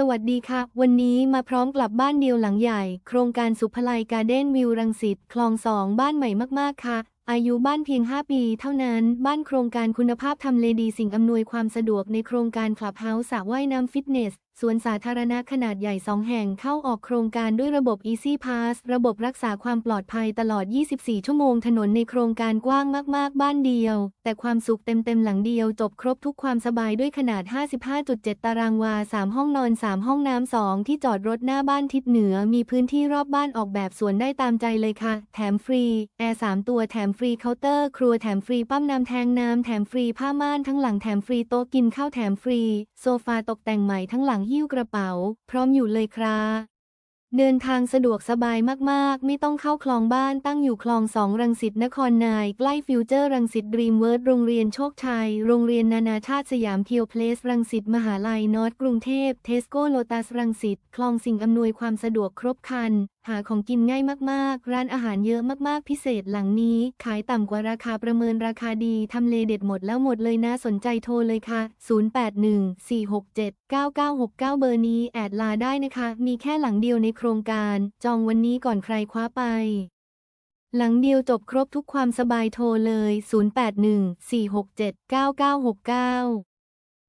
สวัสดีค่ะ วันนี้มาพร้อมกลับบ้านเดียวหลังใหญ่ โครงการสุภไลการ์เด้นวิวรังสิตคลองสองบ้านใหม่มาก ๆ ค่ะ อายุบ้านเพียง 5 ปีเท่านั้น บ้านโครงการคุณภาพทำเลดีสิ่งอำนวยความสะดวกในโครงการคลับเฮาส์สระว่ายน้ำฟิตเนส สวนสาธารณะขนาดใหญ่ 2 แห่งเข้าออกโครงการด้วยระบบ Easy Pass ระบบรักษาความปลอดภัยตลอด 24 ชั่วโมงถนนในโครงการกว้างมากๆ บ้านเดียว แต่ความสุขเต็มๆ หลังเดียว จบครบทุกความสบายด้วยขนาด 55.7 ตารางวา 3 ห้องนอน 3 ห้องน้ำ 2 ที่จอดรถหน้าบ้านทิศเหนือ มีพื้นที่รอบบ้านออกแบบสวนได้ตามใจเลยค่ะ แถมฟรี แอร์ 3 ตัวแถมฟรีเคาน์เตอร์ ครัวแถมฟรีปั๊มน้ำแทงน้ำแถมฟรีผ้าม่านทั้งหลังแถมฟรีโต๊ะกินข้าวแถมฟรี โซฟาตกแต่งใหม่ทั้งหลังหิ้วกระเป๋า พร้อมอยู่เลยครับเดินทางสะดวกสบายมาก ๆ ไม่ต้องเข้าคลองบ้านตั้งอยู่คลองสองรังสิตนครนาย ใกล้ฟิวเจอร์รังสิตดรีมเวิร์ดโรงเรียนโชคชัย โรงเรียนนานาชาติสยามเพียวเพลส รังสิตมหาลัยนอร์ทกรุงเทพ เทสโก้โลตัสรังสิตคลองสิ่งอำนวยความสะดวกครบครัน หาของกินง่ายมากๆ ร้านอาหารเยอะมากๆ พิเศษหลังนี้ ขายต่ำกว่าราคาประเมินราคาดี ทำเลเด็ดหมดแล้วหมดเลยนะสนใจโทรเลยค่ะ 0814679969 เบอร์นี้แอดลาได้นะคะ มีแค่หลังเดียวในโครงการ จองวันนี้ก่อนใครคว้าไปหลังเดียวจบครบทุกความสบายโทรเลย 0814679969